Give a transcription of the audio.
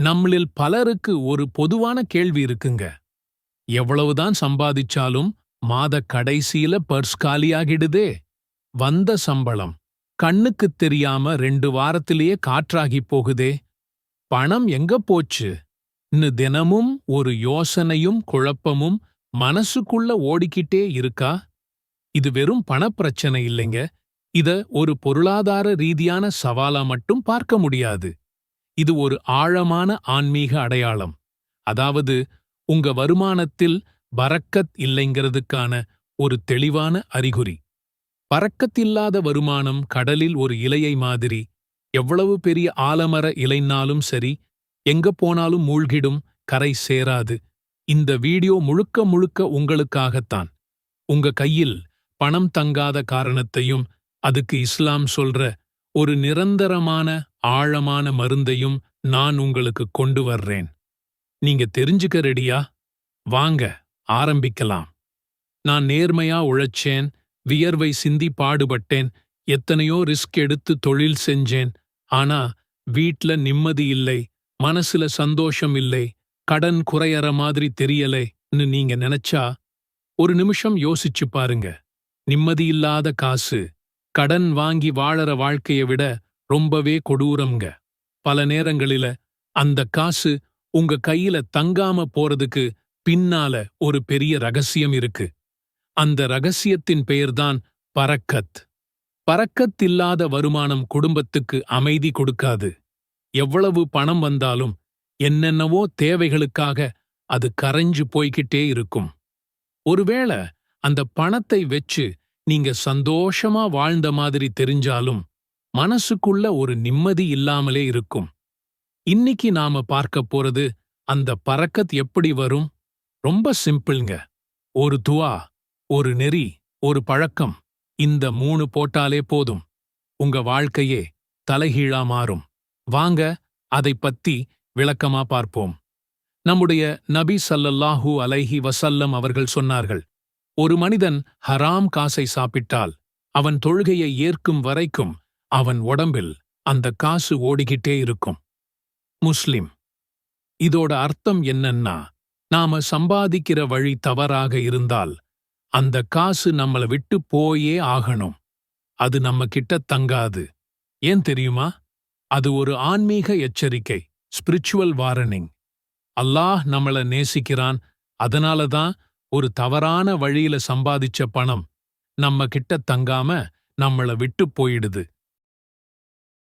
நம்மளில் பலருக்கு ஒரு பொதுவான கேள்வி இருக்குங்க. எவ்வளவுதான் சம்பாதிச்சாலும் மாத கடைசியில பர்ஸ் காலியாகிடுதே. வந்த சம்பளம் கண்ணுக்குத் தெரியாம ரெண்டு வாரத்திலேயே காற்றாகி போகுதே. பணம் எங்க போச்சு? ன்னு தினமும் ஒரு யோசனையும் குழப்பமும் மனசுக்குள்ள ஓடிக்கிட்டே இருக்கா? இது வெறும் பணப்பிரச்சனை இல்லைங்க. இத ஒரு பொருளாதார ரீதியான சவாலா மட்டும் பார்க்க முடியாது. இது ஒரு ஆழமான ஆன்மீக அடையாளம். அதாவது உங்க வருமானத்தில் பறக்கத் இல்லைங்கிறதுக்கான ஒரு தெளிவான அறிகுறி. பறக்கத்தில்லாத வருமானம் கடலில் ஒரு இலையை மாதிரி எவ்வளவு பெரிய ஆலமர இலைனாலும் சரி எங்க போனாலும் மூழ்கிடும் கரை சேராது. இந்த வீடியோ முழுக்க முழுக்க உங்களுக்காகத்தான். உங்க கையில் பணம் தங்காத காரணத்தையும் அதுக்கு இஸ்லாம் சொல்ற ஒரு நிரந்தரமான ஆழமான மருந்தையும் நான் உங்களுக்கு கொண்டு வர்றேன். நீங்க தெரிஞ்சுக்க ரெடியா? வாங்க ஆரம்பிக்கலாம். நான் நேர்மையா உழைச்சேன் வியர்வை சிந்தி பாடுபட்டேன் எத்தனையோ ரிஸ்க் எடுத்து தொழில் செஞ்சேன். ஆனா வீட்ல நிம்மதி இல்லை மனசுல சந்தோஷம் இல்லை கடன் குறையற மாதிரி தெரியலைன்னு நீங்க நினைச்சா ஒரு நிமிஷம் யோசிச்சு பாருங்க. நிம்மதியில்லாத காசு கடன் வாங்கி வாழற வாழ்க்கைய விட ரொம்பவே கொடூரம்ங்க. பல நேரங்களில அந்த காசு உங்க கையில தங்காம போறதுக்கு பின்னால ஒரு பெரிய ரகசியம் இருக்கு. அந்த ரகசியத்தின் பெயர்தான் பறக்கத். பறக்கத் இல்லாத வருமானம் குடும்பத்துக்கு அமைதி கொடுக்காது. எவ்வளவு பணம் வந்தாலும் என்னென்னவோ தேவைகளுக்காக அது கரைஞ்சு போய்கிட்டே இருக்கும். ஒருவேளை அந்த பணத்தை வெச்சு நீங்க சந்தோஷமா வாழ்ந்த மாதிரி தெரிஞ்சாலும் மனசுக்குள்ள ஒரு நிம்மதி இல்லாமலே இருக்கும். இன்னிக்கு நாம பார்க்க போறது அந்த பறக்கத் எப்படி வரும்? ரொம்ப சிம்பிள்ங்க. ஒரு துவா ஒரு நெறி ஒரு பழக்கம். இந்த மூணு போட்டாலே போதும். உங்க வாழ்க்கையே தலைகீழா மாறும். வாங்க அதைப் பத்தி விளக்கமா பார்ப்போம். நம்முடைய நபி சல்லல்லாஹூ அலைஹி வசல்லம் அவர்கள் சொன்னார்கள் ஒரு மனிதன் ஹராம் காசை சாப்பிட்டால் அவன் தொழுகையை ஏற்கும் வரைக்கும் அவன் உடம்பில் அந்த காசு ஓடிக்கிட்டே இருக்கும். முஸ்லிம் இதோட அர்த்தம் என்னன்னா நாம சம்பாதிக்கிற வழி தவறாக இருந்தால் அந்த காசு நம்மள விட்டு போயே ஆகணும். அது நம்ம கிட்ட தங்காது. ஏன் தெரியுமா? அது ஒரு ஆன்மீக எச்சரிக்கை ஸ்பிரிச்சுவல் வாரனிங் அல்லாஹ் நம்மள நேசிக்கிறான். அதனால தான் ஒரு தவறான வழியில சம்பாதிச்ச பணம் நம்ம கிட்ட தங்காம நம்மள விட்டு போயிடுது.